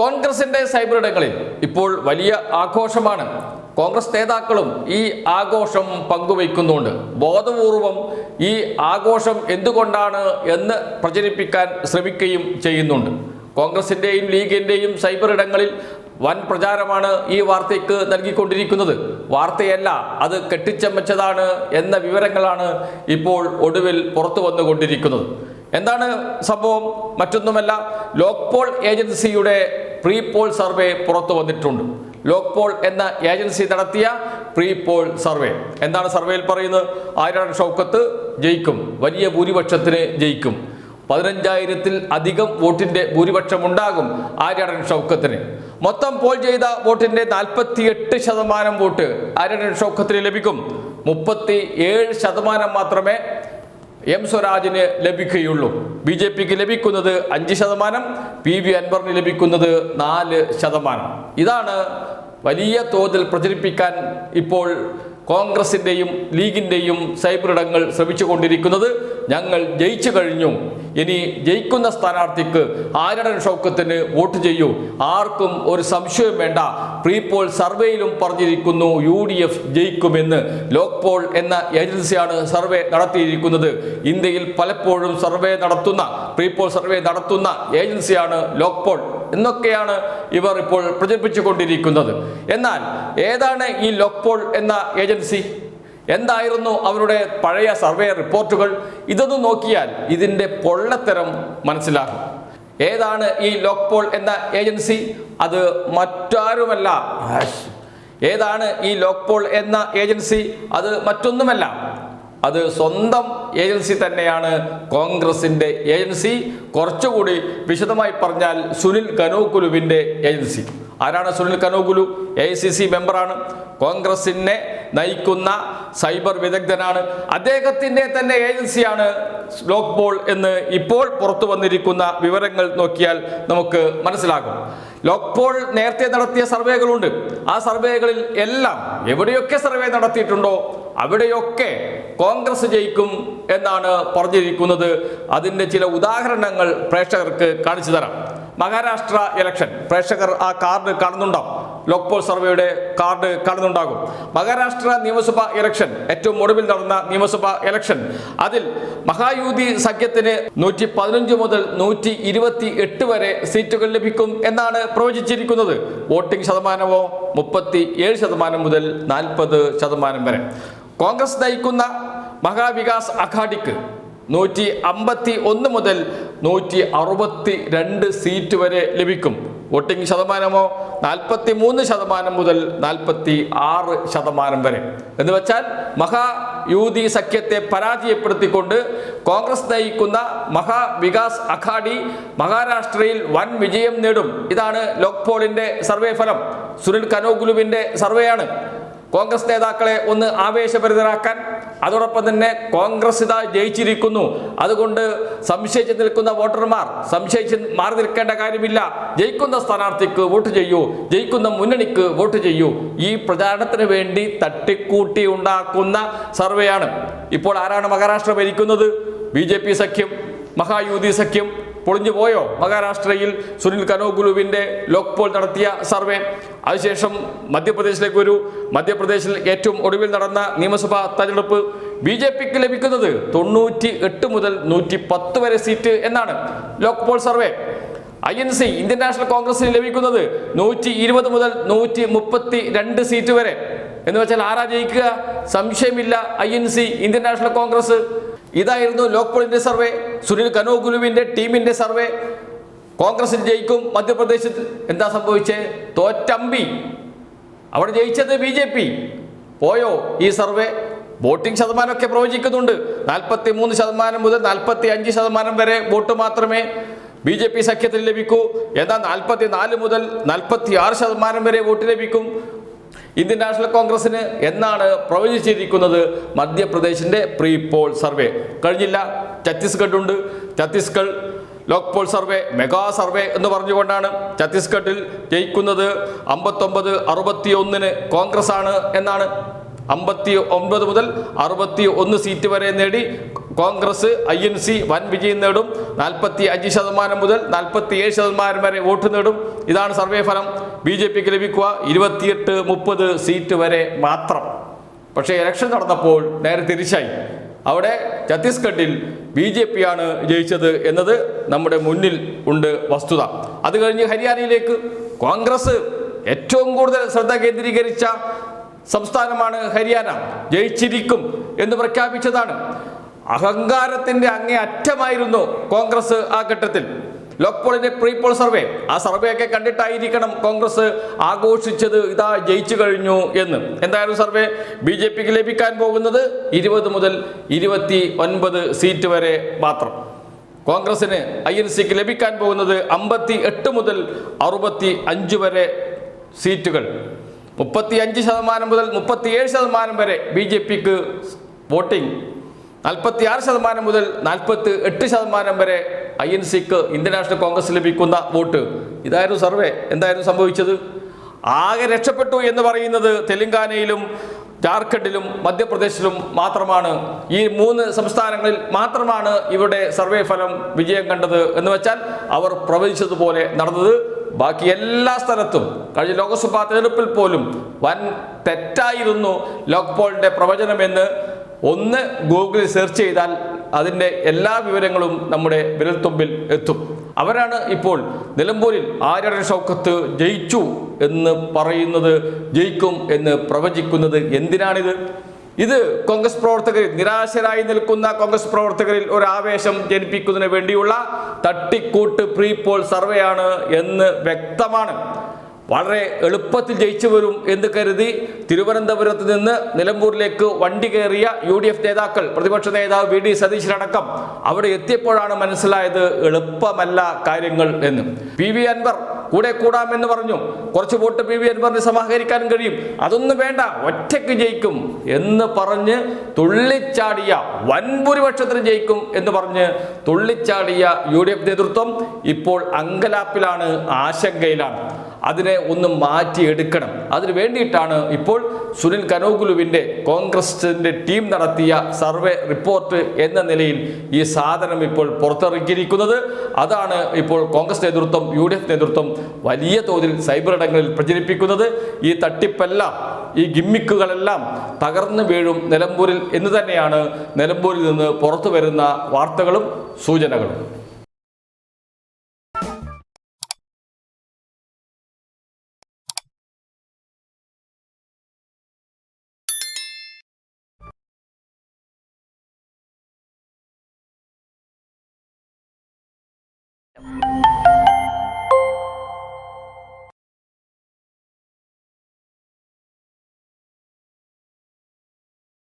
കോൺഗ്രസിന്റെ സൈബർ ഇടങ്ങളിൽ ഇപ്പോൾ വലിയ ആഘോഷമാണ്. കോൺഗ്രസ് നേതാക്കളും ഈ ആഘോഷം പങ്കുവയ്ക്കുന്നുണ്ട്. ബോധപൂർവം ഈ ആഘോഷം എന്തുകൊണ്ടാണ് എന്ന് പ്രചരിപ്പിക്കാൻ ശ്രമിക്കുകയും ചെയ്യുന്നുണ്ട്. കോൺഗ്രസിന്റെയും ലീഗിന്റെയും സൈബർ ഇടങ്ങളിൽ വൻ പ്രചാരമാണ് ഈ വാർത്തയ്ക്ക് നൽകിക്കൊണ്ടിരിക്കുന്നത്. വാർത്തയല്ല അത് കെട്ടിച്ചമച്ചതാണ് എന്ന വിവരങ്ങളാണ് ഇപ്പോൾ ഒടുവിൽ പുറത്തു വന്നുകൊണ്ടിരിക്കുന്നത്. എന്താണ് സംഭവം? മറ്റൊന്നുമല്ല ലോക്പോൾ ഏജൻസിയുടെ പ്രീ പോൾ സർവേ പുറത്തു വന്നിട്ടുണ്ട്. ലോക് പോൾ എന്ന ഏജൻസി നടത്തിയ പ്രീ പോൾ സർവേ. എന്താണ് സർവേയിൽ പറയുന്നത്? ആയിരം ഷൗക്കത്ത്? ജയിക്കും. വലിയ ഭൂരിപക്ഷത്തിന് ജയിക്കും. പതിനഞ്ചായിരത്തിൽ അധികം വോട്ടിന്റെ ഭൂരിപക്ഷം ഉണ്ടാകും ആര്യടൻ ഷൗക്കത്തിന്. മൊത്തം പോൾ ചെയ്ത വോട്ടിന്റെ നാൽപ്പത്തിയെട്ട് ശതമാനം വോട്ട് ആര്യടൻ ഷൗക്കത്തിന് ലഭിക്കും. മുപ്പത്തി ഏഴ് ശതമാനം മാത്രമേ എം സ്വരാജിന് ലഭിക്കുകയുള്ളൂ. ബി ജെ പിക്ക് ലഭിക്കുന്നത് അഞ്ച് ശതമാനം പി വി അൻവറിന് ലഭിക്കുന്നത് നാല് ശതമാനം. ഇതാണ് വലിയ തോതിൽ പ്രചരിപ്പിക്കാൻ ഇപ്പോൾ കോൺഗ്രസിന്റെയും ലീഗിന്റെയും സൈബറിടങ്ങൾ ശ്രമിച്ചുകൊണ്ടിരിക്കുന്നത് ഞങ്ങൾ ജയിച്ചു കഴിഞ്ഞു. ഇനി ജയിക്കുന്ന സ്ഥാനാർത്ഥിക്ക് ആരടൻ ഷൗക്കത്തിന് വോട്ട് ചെയ്യൂ. ആർക്കും ഒരു സംശയവും വേണ്ട. പ്രീപോൾ സർവേയിലും പറഞ്ഞിരിക്കുന്നു യു ഡി എഫ് ജയിക്കുമെന്ന്. ലോക്പോൾ എന്ന ഏജൻസിയാണ് സർവേ നടത്തിയിരിക്കുന്നത്. ഇന്ത്യയിൽ പലപ്പോഴും സർവേ നടത്തുന്ന പ്രീപോൾ സർവേ നടത്തുന്ന ഏജൻസിയാണ് ലോക് പോൾ എന്നൊക്കെയാണ് ഇവർ ഇപ്പോൾ പ്രചരിപ്പിച്ചുകൊണ്ടിരിക്കുന്നത്. എന്നാൽ ഏതാണ് ഈ ലോക്പോൾ എന്ന ഏജൻസി? എന്തായിരുന്നു അവരുടെ പഴയ സർവേ റിപ്പോർട്ടുകൾ? ഇതൊന്നും നോക്കിയാൽ ഇതിന്റെ പൊള്ളത്തരം മനസ്സിലാകും. ഏതാണ് ഈ ലോക്പോൾ എന്ന ഏജൻസി? അത് മറ്റാരുമല്ല. ഏതാണ് ഈ ലോക്പോൾ എന്ന ഏജൻസി? അത് മറ്റൊന്നുമല്ല. അത് സ്വന്തം ഏജൻസി തന്നെയാണ് കോൺഗ്രസിന്റെ ഏജൻസി. കുറച്ചുകൂടി വിശദമായി പറഞ്ഞാൽ സുനിൽ കനോകുലുവിന്റെ ഏജൻസി. ആരാണ് Sunil Kanugolu? A C C മെമ്പറാണ്. കോൺഗ്രസിനെ നയിക്കുന്ന സൈബർ വിദഗ്ധനാണ്. അദ്ദേഹത്തിന്റെ തന്നെ ഏജൻസിയാണ് ലോക്ക് ബോൾ എന്ന് ഇപ്പോൾ പുറത്തു വന്നിരിക്കുന്ന വിവരങ്ങൾ നോക്കിയാൽ നമുക്ക് മനസ്സിലാകും. ലോക്ക്പോൾ പോൾ നേരത്തെ നടത്തിയ സർവേകളുണ്ട്. ആ സർവേകളിൽ എല്ലാം എവിടെയൊക്കെ സർവേ നടത്തിയിട്ടുണ്ടോ അവിടെയൊക്കെ കോൺഗ്രസ് ജയിക്കും എന്നാണ് പറഞ്ഞിരിക്കുന്നത്. അതിന്റെ ചില ഉദാഹരണങ്ങൾ പ്രേക്ഷകർക്ക് കാണിച്ചു തരാം. മഹാരാഷ്ട്ര ഇലക്ഷൻ പ്രേക്ഷകർ ആ കാർഡ് കാണുന്നുണ്ടാവും. ലോക്പോൾ സർവേയുടെ കാർഡ് കാണുന്നുണ്ടാകും. മഹാരാഷ്ട്ര നിയമസഭാ ഇലക്ഷൻ ഏറ്റവും ഒടുവിൽ നടന്ന നിയമസഭാ ഇലക്ഷൻ അതിൽ മഹായൂതി സഖ്യത്തിന് നൂറ്റി പതിനഞ്ച് മുതൽ നൂറ്റി ഇരുപത്തി എട്ട് വരെ സീറ്റുകൾ ലഭിക്കും എന്നാണ് പ്രവചിച്ചിരിക്കുന്നത്. വോട്ടിംഗ് ശതമാനമോ മുപ്പത്തി ഏഴ് ശതമാനം മുതൽ നാൽപ്പത് ശതമാനം വരെ. കോൺഗ്രസ് നയിക്കുന്ന മഹാവികാസ് അഘാഡിക്ക് നൂറ്റി അമ്പത്തി ഒന്ന് മുതൽ നൂറ്റി അറുപത്തി രണ്ട് സീറ്റ് വരെ ലഭിക്കും. വോട്ടിംഗ് ശതമാനമോ നാൽപ്പത്തി മൂന്ന് ശതമാനം മുതൽ നാൽപ്പത്തി ആറ് ശതമാനം വരെ. എന്ന് വെച്ചാൽ മഹായൂതി സഖ്യത്തെ പരാജയപ്പെടുത്തിക്കൊണ്ട് കോൺഗ്രസ് നയിക്കുന്ന മഹാവികാസ് അഘാഡി മഹാരാഷ്ട്രയിൽ വൻ വിജയം നേടും. ഇതാണ് ലോക്പോളിന്റെ സർവേ ഫലം. സുനിൽ കനോഗുലുവിന്റെ സർവേയാണ്. കോൺഗ്രസ് നേതാക്കളെ ഒന്ന് ആവേശഭരിതരാക്കാൻ അതോടൊപ്പം തന്നെ കോൺഗ്രസ് ഇതാ ജയിച്ചിരിക്കുന്നു. അതുകൊണ്ട് സംശയിച്ച് നിൽക്കുന്ന വോട്ടർമാർ സംശയിച്ച് മാറി നിൽക്കേണ്ട കാര്യമില്ല. ജയിക്കുന്ന സ്ഥാനാർത്ഥിക്ക് വോട്ട് ചെയ്യൂ ജയിക്കുന്ന മുന്നണിക്ക് വോട്ട് ചെയ്യൂ. ഈ പ്രചാരണത്തിന് വേണ്ടി തട്ടിക്കൂട്ടി ഉണ്ടാക്കുന്ന സർവേയാണ്. ഇപ്പോൾ ആരാണ് മഹാരാഷ്ട്ര ഭരിക്കുന്നത് ബി സഖ്യം മഹായൂതി സഖ്യം പൊളിഞ്ഞു പോയോ? മഹാരാഷ്ട്രയിൽ സുനിൽ കനോഗുലുവിന്റെ ലോക്പോൾ നടത്തിയ സർവേ. അതിനുശേഷം മധ്യപ്രദേശിലേക്ക് വരൂ. മധ്യപ്രദേശിൽ ഏറ്റവും ഒടുവിൽ നടന്ന നിയമസഭാ തെരഞ്ഞെടുപ്പ് ബി ജെ പിക്ക് ലഭിക്കുന്നത് തൊണ്ണൂറ്റി എട്ട് മുതൽ നൂറ്റി പത്ത് വരെ സീറ്റ് എന്നാണ് Lok Poll survey. I N C Indian National കോൺഗ്രസിന് ലഭിക്കുന്നത് നൂറ്റി ഇരുപത് മുതൽ നൂറ്റി മുപ്പത്തി രണ്ട് സീറ്റ് വരെ. എന്ന് വെച്ചാൽ ആരാ ജയിക്കുക? സംശയമില്ല I N C Indian National Congress. ഇതായിരുന്നു ലോക്പോളിന്റെ സർവേ. സുനിൽ കനോഗുലുവിന്റെ ടീമിന്റെ സർവേ. കോൺഗ്രസിൽ ജയിക്കും മധ്യപ്രദേശിൽ എന്താ സംഭവിച്ചേ? തോറ്റമ്പി. അവിടെ ജയിച്ചത് ബി ജെ പി. പോയോ ഈ സർവേ? വോട്ടിംഗ് ശതമാനമൊക്കെ പ്രവചിക്കുന്നുണ്ട്. നാൽപ്പത്തി മൂന്ന് ശതമാനം മുതൽ നാൽപ്പത്തി അഞ്ച് ശതമാനം വരെ വോട്ട് മാത്രമേ ബി ജെ പി സഖ്യത്തിന് ലഭിക്കൂ. എന്നാൽ നാൽപ്പത്തി നാല് മുതൽ നാൽപ്പത്തി ആറ് ശതമാനം വരെ വോട്ട് ലഭിക്കും. ഇന്ത്യൻ നാഷണൽ കോൺഗ്രസിന് എന്നാണ് പ്രവചിച്ചിരിക്കുന്നത് മധ്യപ്രദേശിന്റെ പ്രീ പോൾ സർവേ. കഴിഞ്ഞില്ല. ഛത്തീസ്ഗഡ് ഉണ്ട് Chhattisgarh Lok Poll survey mega survey എന്ന് പറഞ്ഞുകൊണ്ടാണ് ഛത്തീസ്ഗഡിൽ ജയിക്കുന്നത്. അമ്പത്തൊമ്പത് അറുപത്തി ഒന്നിന് കോൺഗ്രസ് ആണ് എന്നാണ്. അമ്പത്തി ഒൻപത് മുതൽ അറുപത്തി ഒന്ന് സീറ്റ് വരെ നേടി കോൺഗ്രസ് ഐ എൻ സി വൻ വിജയം നേടും. നാൽപ്പത്തി അഞ്ച് ശതമാനം മുതൽ നാൽപ്പത്തി ഏഴ് ശതമാനം വരെ വോട്ട് നേടും. ഇതാണ് സർവേ ഫലം. ബി ജെ പിക്ക് ലഭിക്കുക ഇരുപത്തിയെട്ട് മുപ്പത് സീറ്റ് വരെ മാത്രം. പക്ഷേ ഇലക്ഷൻ നടന്നപ്പോൾ നേരെ തിരിച്ചായി. അവിടെ ഛത്തീസ്ഗഡിൽ ബി ജെ പി ആണ് ജയിച്ചത് എന്നത് നമ്മുടെ മുന്നിൽ ഉണ്ട് വസ്തുത. അത് കഴിഞ്ഞ് ഹരിയാനയിലേക്ക് കോൺഗ്രസ് ഏറ്റവും കൂടുതൽ ശ്രദ്ധ കേന്ദ്രീകരിച്ച സംസ്ഥാനമാണ് ഹരിയാന. ജയിച്ചിരിക്കും എന്ന് പ്രഖ്യാപിച്ചതാണ്. അഹങ്കാരത്തിന്റെ അങ്ങേ അറ്റമായിരുന്നു കോൺഗ്രസ് ആ ഘട്ടത്തിൽ. ലോക്പോളിന്റെ പ്രീ പോൾ സർവേ ആ സർവേ ഒക്കെ കണ്ടിട്ടായിരിക്കണം കോൺഗ്രസ് ആഘോഷിച്ചത്. ഇതാ ജയിച്ചു കഴിഞ്ഞു എന്ന്. എന്തായാലും സർവേ ബി ജെ പിക്ക് ലഭിക്കാൻ പോകുന്നത് ഇരുപത് മുതൽ ഇരുപത്തി ഒൻപത് സീറ്റ് വരെ മാത്രം. കോൺഗ്രസിന് ഐ എൻ സിക്ക് ലഭിക്കാൻ പോകുന്നത് അമ്പത്തി എട്ട് മുതൽ അറുപത്തി അഞ്ച് വരെ സീറ്റുകൾ മുപ്പത്തി അഞ്ച് ശതമാനം മുതൽ മുപ്പത്തിയേഴ് ശതമാനം വരെ ബി ജെ പിക്ക് വോട്ടിംഗ്. നാൽപ്പത്തി ആറ് ശതമാനം മുതൽ നാൽപ്പത്തി എട്ട് ശതമാനം വരെ ഐ എൻ സിക്ക് ഇന്ത്യൻ നാഷണൽ കോൺഗ്രസ് ലഭിക്കുന്ന വോട്ട്. ഇതായിരുന്നു സർവേ. എന്തായിരുന്നു സംഭവിച്ചത്? ആകെ രക്ഷപ്പെട്ടു എന്ന് പറയുന്നത് തെലങ്കാനയിലും ജാർഖണ്ഡിലും മധ്യപ്രദേശിലും മാത്രമാണ്. ഈ മൂന്ന് സംസ്ഥാനങ്ങളിൽ മാത്രമാണ് ഇവരുടെ സർവേ ഫലം വിജയം കണ്ടത് എന്ന് വെച്ചാൽ അവർ പ്രവചിച്ചതുപോലെ നടന്നത്. ബാക്കി എല്ലാ സ്ഥലത്തും കഴിഞ്ഞ ലോക്സഭാ തെരഞ്ഞെടുപ്പിൽ പോലും വൻ തെറ്റായിരുന്നു ലോക്പോളിന്റെ പ്രവചനമെന്ന് ഒന്ന് ഗൂഗിളിൽ സെർച്ച് ചെയ്താൽ അതിന്റെ എല്ലാ വിവരങ്ങളും നമ്മുടെ വിരൽത്തുമ്പിൽ എത്തും. അവരാണ് ഇപ്പോൾ നിലമ്പൂരിൽ ആര്യ ഷൗക്കത്ത് ജയിച്ചു എന്ന് പറയുന്നത് ജയിക്കും എന്ന് പ്രവചിക്കുന്നത് എന്തിനാണിത്? ഇത് കോൺഗ്രസ് പ്രവർത്തകരിൽ നിരാശരായി നിൽക്കുന്ന കോൺഗ്രസ് പ്രവർത്തകരിൽ ഒരു ആവേശം ജനിപ്പിക്കുന്നതിന് വേണ്ടിയുള്ള തട്ടിക്കൂട്ട് പ്രീ പോൾ സർവേയാണ് എന്ന് വ്യക്തമാണ്. വളരെ എളുപ്പത്തിൽ ജയിച്ചു വരും എന്ന് കരുതി തിരുവനന്തപുരത്ത് നിന്ന് നിലമ്പൂരിലേക്ക് വണ്ടി കയറിയ യു ഡി എഫ് നേതാക്കൾ പ്രതിപക്ഷ നേതാവ് വി ഡി സതീശനടക്കം അവിടെ എത്തിയപ്പോഴാണ് മനസ്സിലായത് എളുപ്പമല്ല കാര്യങ്ങൾ എന്ന്. പി വി അൻവർ കൂടെ കൂടാമെന്ന് പറഞ്ഞു. കുറച്ച് വോട്ട് പി വി അൻവറിന് സമാഹരിക്കാനും കഴിയും. അതൊന്നും വേണ്ട ഒറ്റയ്ക്ക് ജയിക്കും എന്ന് പറഞ്ഞ് തുള്ളിച്ചാടിയ വൻ ഭൂരിപക്ഷത്തിന് ജയിക്കും എന്ന് പറഞ്ഞ് തുള്ളിച്ചാടിയ യു നേതൃത്വം ഇപ്പോൾ അങ്കലാപ്പിലാണ് ആശങ്കയിലാണ്. അതിനെ ഒന്ന് മാറ്റിയെടുക്കണം. അതിന് വേണ്ടിയിട്ടാണ് ഇപ്പോൾ സുനിൽ കനോഗുലുവിന്റെ കോൺഗ്രസിന്റെ ടീം നടത്തിയ സർവേ റിപ്പോർട്ട് എന്ന നിലയിൽ ഈ സാധനം ഇപ്പോൾ പുറത്തിറക്കിയിരിക്കുന്നത്. അതാണ് ഇപ്പോൾ കോൺഗ്രസ് നേതൃത്വം യു ഡി എഫ് നേതൃത്വം വലിയ തോതിൽ സൈബർ ഇടങ്ങളിൽ പ്രചരിപ്പിക്കുന്നത്. ഈ തട്ടിപ്പെല്ലാം ഈ ഗിമ്മിക്കുകളെല്ലാം തകർന്നു വീഴും നിലമ്പൂരിൽ എന്ന് തന്നെയാണ് നിലമ്പൂരിൽ നിന്ന് പുറത്തു വരുന്ന വാർത്തകളും സൂചനകളും. Yep.